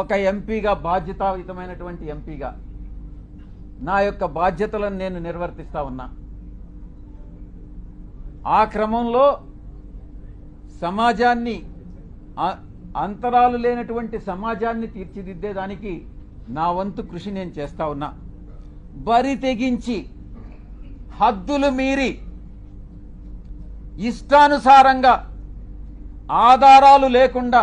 ఒక ఎంపీగా బాధ్యతాయుతమైనటువంటి ఎంపీగా నా యొక్క బాధ్యతలను నేను నిర్వర్తిస్తా ఉన్నా. ఆ క్రమంలో సమాజాన్ని అంతరాలు లేనటువంటి సమాజాన్ని తీర్చిదిద్దేదానికి నా వంతు కృషి నేను చేస్తా ఉన్నా. బరి తెగించి హద్దులు మీరి ఇష్టానుసారంగా ఆధారాలు లేకుండా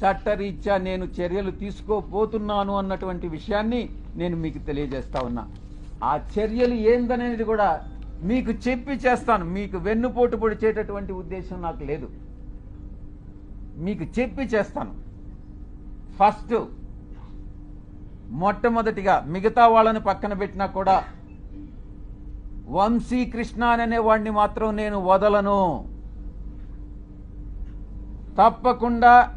చట్టరీత్యా నేను చర్యలు తీసుకోపోతున్నాను అన్నటువంటి విషయాన్ని నేను మీకు తెలియజేస్తా ఉన్నా. ఆ చర్యలు ఏందనేది కూడా మీకు చెప్పి చేస్తాను. మీకు వెన్నుపోటు పొడిచేటటువంటి ఉద్దేశం నాకు లేదు. మీకు చెప్పి చేస్తాను. ఫస్ట్ మొట్టమొదటిగా మిగతా వాళ్ళని పక్కన పెట్టినా కూడా వంశీ కృష్ణ అనే వాడిని మాత్రం నేను వదలను. తప్పకుండా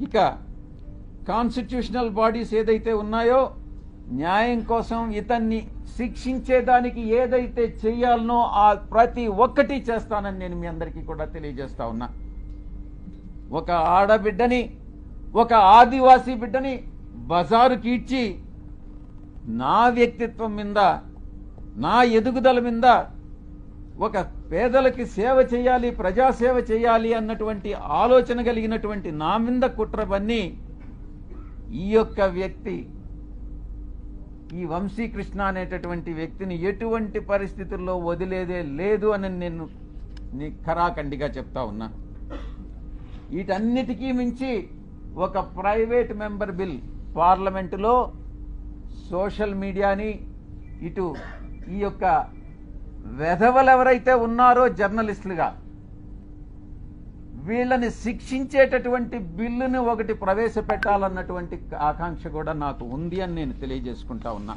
ఇక కాన్స్టిట్యూషనల్ బాడీస్ ఏదైతే ఉన్నాయో న్యాయం కోసం ఇతన్ని శిక్షించేదానికి ఏదైతే చేయాలనో ఆ ప్రతి ఒక్కటి చేస్తానని నేను మీ అందరికీ కూడా తెలియజేస్తా ఉన్నా. ఒక ఆడబిడ్డని ఒక ఆదివాసీ బిడ్డని బజారు కీడ్చి నా వ్యక్తిత్వం మీద నా ఎదుగుదల మీద ఒక పేదలకి సేవ చేయాలి ప్రజాసేవ చేయాలి అన్నటువంటి ఆలోచన కలిగినటువంటి నా మీద కుట్రవన్నీ ఈ యొక్క వ్యక్తి ఈ వంశీకృష్ణ అనేటటువంటి వ్యక్తిని ఎటువంటి పరిస్థితుల్లో వదిలేదే లేదు అని నేను నీ ఖరాఖండిగా చెప్తా ఉన్నా. వీటన్నిటికీ మించి ఒక ప్రైవేట్ మెంబర్ బిల్ పార్లమెంటులో సోషల్ మీడియాని ఇటు ఈ యొక్క వెధవలు ఎవరైతే ఉన్నారో జర్నలిస్టులుగా వీళ్ళని శిక్షించేటటువంటి బిల్లుని ఒకటి ప్రవేశపెట్టాలన్నటువంటి ఆకాంక్ష కూడా నాకు ఉంది అని నేను తెలియజేసుకుంటా ఉన్నా.